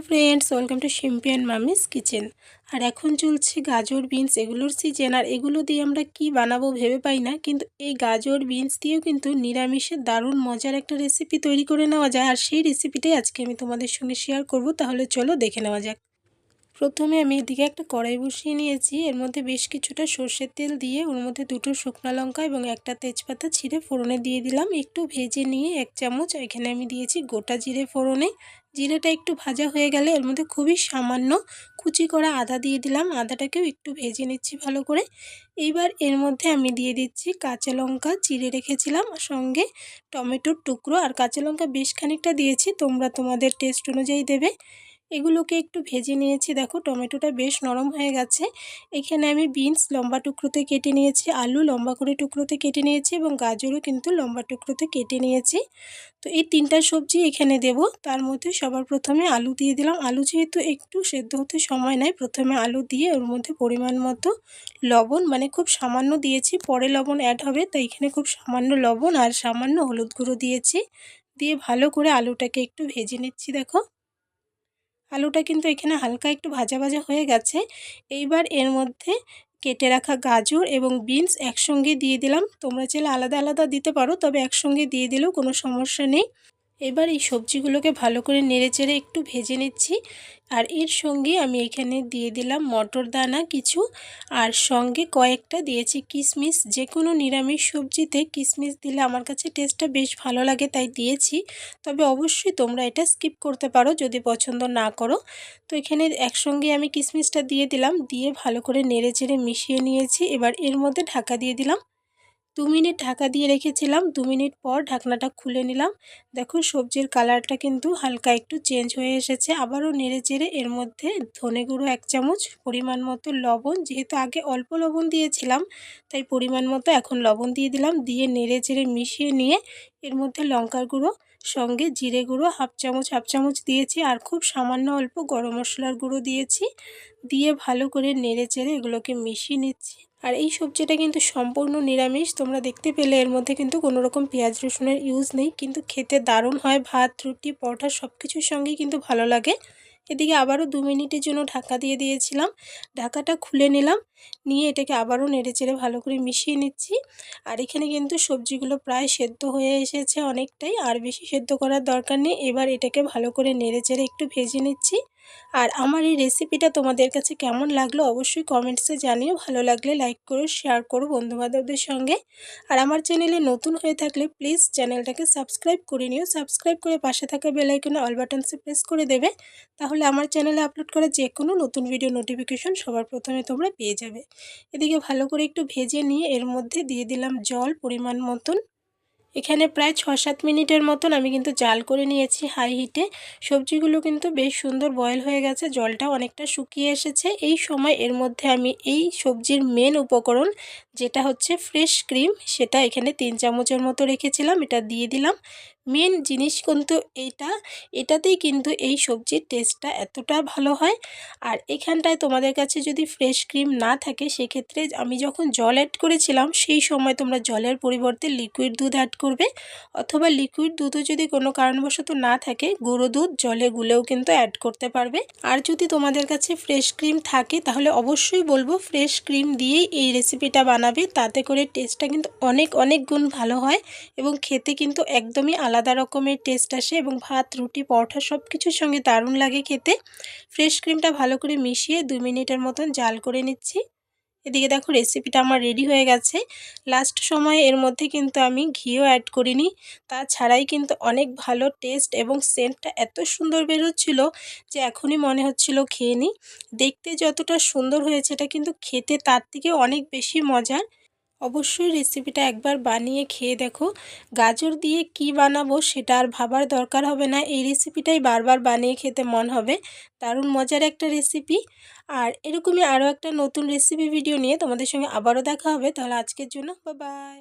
Hello friends, welcome to শিম্পিয়ান mummy's kitchen. আর এখন চলছে গাজর বিনস, এগুলোর সিজন আর এগুলো দিয়ে আমরা কি বানাবো ভেবে পাই না, কিন্তু এই গাজর বিনস দিয়েও কিন্তু নিরামিষের দারুণ মজার একটা রেসিপি তৈরি করে নেওয়া যায়। আর সেই রেসিপিটাই আজকে আমি তোমাদের সঙ্গে শেয়ার করব, তাহলে চলো দেখে নেওয়া যাক। প্রথমে আমি এদিকে একটা কড়াই বসিয়ে নিয়েছি, এর মধ্যে বেশ কিছুটা সর্ষের তেল দিয়ে ওর মধ্যে দুটো শুকনো লঙ্কা এবং একটা তেজপাতা ছিঁড়ে ফোড়নে দিয়ে দিলাম। একটু ভেজে নিয়ে এক চামচ, এখানে আমি দিয়েছি গোটা জিরে ফোড়নে। জিরেটা একটু ভাজা হয়ে গেলে এর মধ্যে খুবই সামান্য কুচি করা আদা দিয়ে দিলাম। আদাটাকেও একটু ভেজে নিচ্ছি ভালো করে। এইবার এর মধ্যে আমি দিয়ে দিচ্ছি কাঁচা লঙ্কা চিড়ে রেখেছিলাম সঙ্গে টমেটোর টুকরো। আর কাঁচা লঙ্কা বেশ খানিকটা দিয়েছি, তোমরা তোমাদের টেস্ট অনুযায়ী দেবে। এগুলোকে একটু ভেজে নিয়েছি। দেখো, টমেটোটা বেশ নরম হয়ে গেছে। এখানে আমি বিনস লম্বা টুকরোতে কেটে নিয়েছি, আলু লম্বা করে টুকরোতে কেটে নিয়েছি এবং গাজরও কিন্তু লম্বা টুকরোতে কেটে নিয়েছি। তো এই তিনটা সবজি এখানে দেব। তার মধ্যে সবার প্রথমে আলু দিয়ে দিলাম। আলু যেহেতু একটু সেদ্ধ হতে সময় নেয়, প্রথমে আলু দিয়ে ওর মধ্যে পরিমাণ মতো লবণ মানে খুব সামান্য দিয়েছি, পরে লবণ অ্যাড হবে, তাই এখানে খুব সামান্য লবণ আর সামান্য হলুদ গুঁড়ো দিয়েছি। দিয়ে ভালো করে আলুটাকে একটু ভেজে নিচ্ছি, দেখো। আলুটা কিন্তু এখানে হালকা একটু ভাজা ভাজা হয়ে গেছে। এইবার এর মধ্যে কেটে রাখা গাজর এবং বিনস একসঙ্গে দিয়ে দিলাম। তোমরা চাইলে আলাদা আলাদা দিতে পারো, তবে একসঙ্গে দিয়ে দিলেও কোনো সমস্যা নেই। এবার এই সবজিগুলোকে ভালো করে নেড়ে চেড়ে একটু ভেজে নিচ্ছি। আর এর সঙ্গে আমি এখানে দিয়ে দিলাম মটর দানা কিছু। আর সঙ্গে কয়েকটা দিয়েছি কিশমিশ যে কোনো নিরামিষ সবজিতে কিশমিশ দিলে আমার কাছে টেস্টটা বেশ ভালো লাগে, তাই দিয়েছি। তবে অবশ্যই তোমরা এটা স্কিপ করতে পারো যদি পছন্দ না করো। তো এখানে একসঙ্গে আমি কিশমিশটা দিয়ে দিলাম। দিয়ে ভালো করে নেড়ে চেড়ে মিশিয়ে নিয়েছি। এবার এর মধ্যে ঢাকা দিয়ে দিলাম দু মিনিট ঢাকা দিয়ে রেখেছিলাম, দু মিনিট পর ঢাকনাটা খুলে নিলাম। দেখো সবজির কালারটা কিন্তু হালকা একটু চেঞ্জ হয়ে এসেছে, আবারও নেড়ে চেড়ে এর মধ্যে ধনে গুঁড়ো এক চামচ, পরিমাণ মতো লবণ, যেহেতু আগে অল্প লবণ দিয়েছিলাম, তাই পরিমাণ মতো এখন লবণ দিয়ে দিলাম, দিয়ে নেড়ে চেড়ে মিশিয়ে নিয়ে এর মধ্যে লঙ্কার গুঁড়ো, সঙ্গে জিরে গুঁড়ো, হাফ চামচ হাফ চামচ দিয়েছি, আর খুব সামান্য অল্প গরম মশলার গুঁড়ো দিয়েছি। দিয়ে ভালো করে নেড়ে চেড়ে এগুলোকে মিশিয়ে নিচ্ছি। আর এই সবজিটা কিন্তু সম্পূর্ণ নিরামিষ। তোমরা দেখতে পেলে এর মধ্যে কিন্তু কোনো রকম পেঁয়াজ রসুনের ইউজ নেই। কিন্তু খেতে দারুণ হয়। ভাত, রুটি, পরোটা সব কিছুর সঙ্গেই কিন্তু ভালো লাগে। এদিকে আবারও দু মিনিটের জন্য ঢাকা দিয়ে দিয়েছিলাম। ঢাকাটা খুলে নিলাম। নিয়ে এটাকে আবারও নেড়ে চেড়ে ভালো করে মিশিয়ে নিচ্ছি। আর এখানে কিন্তু সবজিগুলো প্রায় সেদ্ধ হয়ে এসেছে অনেকটাই। আর বেশি সেদ্ধ করার দরকার নেই। এবার এটাকে ভালো করে নেড়ে চেড়ে একটু ভেজে নিচ্ছি। আর আমার এই রেসিপিটা তোমাদের কাছে কেমন লাগল অবশ্যই কমেন্টসে জানিও। ভালো লাগলে লাইক করো শেয়ার করো বন্ধুবান্ধবদের সঙ্গে। আর আমার চ্যানেলে নতুন হয়ে থাকলে প্লিজ চ্যানেলটাকে সাবস্ক্রাইব করে নিও। সাবস্ক্রাইব করে পাশে থাকা বেলাইকনে অল বাটনসে প্রেস করে দেবে। তাহলে আমার চ্যানেলে আপলোড করা যে কোনো নতুন ভিডিও নোটিফিকেশন সবার প্রথমে তোমরা পেয়ে যাবে। এদিকে ভালো করে একটু ভেজে নিয়ে এর মধ্যে দিয়ে দিলাম জল পরিমাণ মতন। এখানে প্রায় ছ সাত মিনিটের মতন আমি কিন্তু জাল করে নিয়েছি হাই হিটে সবজিগুলো কিন্তু বেশ সুন্দর বয়েল হয়ে গেছে জলটা অনেকটা শুকিয়ে এসেছে। এই সময় এর মধ্যে আমি এই সবজির মেন উপকরণ, যেটা হচ্ছে ফ্রেশ ক্রিম সেটা এখানে তিন চামচের মতো রেখেছিলাম, এটা দিয়ে দিলাম। মেন জিনিস কিন্তু এইটা। এটাতেই কিন্তু এই সবজির টেস্টটা এতটা ভালো হয়। আর এখানটায় তোমাদের কাছে যদি ফ্রেশ ক্রিম না থাকে, সেক্ষেত্রে আমি যখন জল অ্যাড করেছিলাম, সেই সময় তোমরা জলের পরিবর্তে লিকুইড দুধ অ্যাড করবে। অথবা লিকুইড দুধও যদি কোনো কারণবশত না থাকে, গুঁড়ো দুধ জলে গুলেও কিন্তু অ্যাড করতে পারবে। আর যদি তোমাদের কাছে ফ্রেশ ক্রিম থাকে, তাহলে অবশ্যই বলব ফ্রেশ ক্রিম দিয়েই এই রেসিপিটা বানাবে। তাতে করে টেস্টটা কিন্তু অনেক অনেক গুণ ভালো হয় এবং খেতে কিন্তু একদমই আলাদা রকমের টেস্ট আসে এবং ভাত, রুটি, পরোটা সব কিছুর সঙ্গে দারুণ লাগে খেতে। ফ্রেশ ক্রিমটা ভালো করে মিশিয়ে দু মিনিটের মতন জাল করে নিচ্ছি। এদিকে দেখো রেসিপিটা আমার রেডি হয়ে গেছে। লাস্ট সময়ে এর মধ্যে কিন্তু আমি ঘিও অ্যাড করিনি। তাছাড়াই কিন্তু অনেক ভালো টেস্ট এবং সেন্টটা এত সুন্দর বেরোচ্ছিল যে এখনই মনে হচ্ছিল খেয়ে নিই। দেখতে যতটা সুন্দর হয়েছে এটা কিন্তু খেতে তার থেকে অনেক বেশি মজার। অবশ্যই রেসিপিটা একবার বানিয়ে খেয়ে দেখো। গাজর দিয়ে কি বানাবো সেটা আর ভাবার দরকার হবে না। এই রেসিপিটাই বারবার বানিয়ে খেতে মন হবে। দারুণ মজার একটা রেসিপি আর এরকমই আরও একটা নতুন রেসিপি ভিডিও নিয়ে তোমাদের সঙ্গে আবারও দেখা হবে। তাহলে আজকের জন্য বা বাই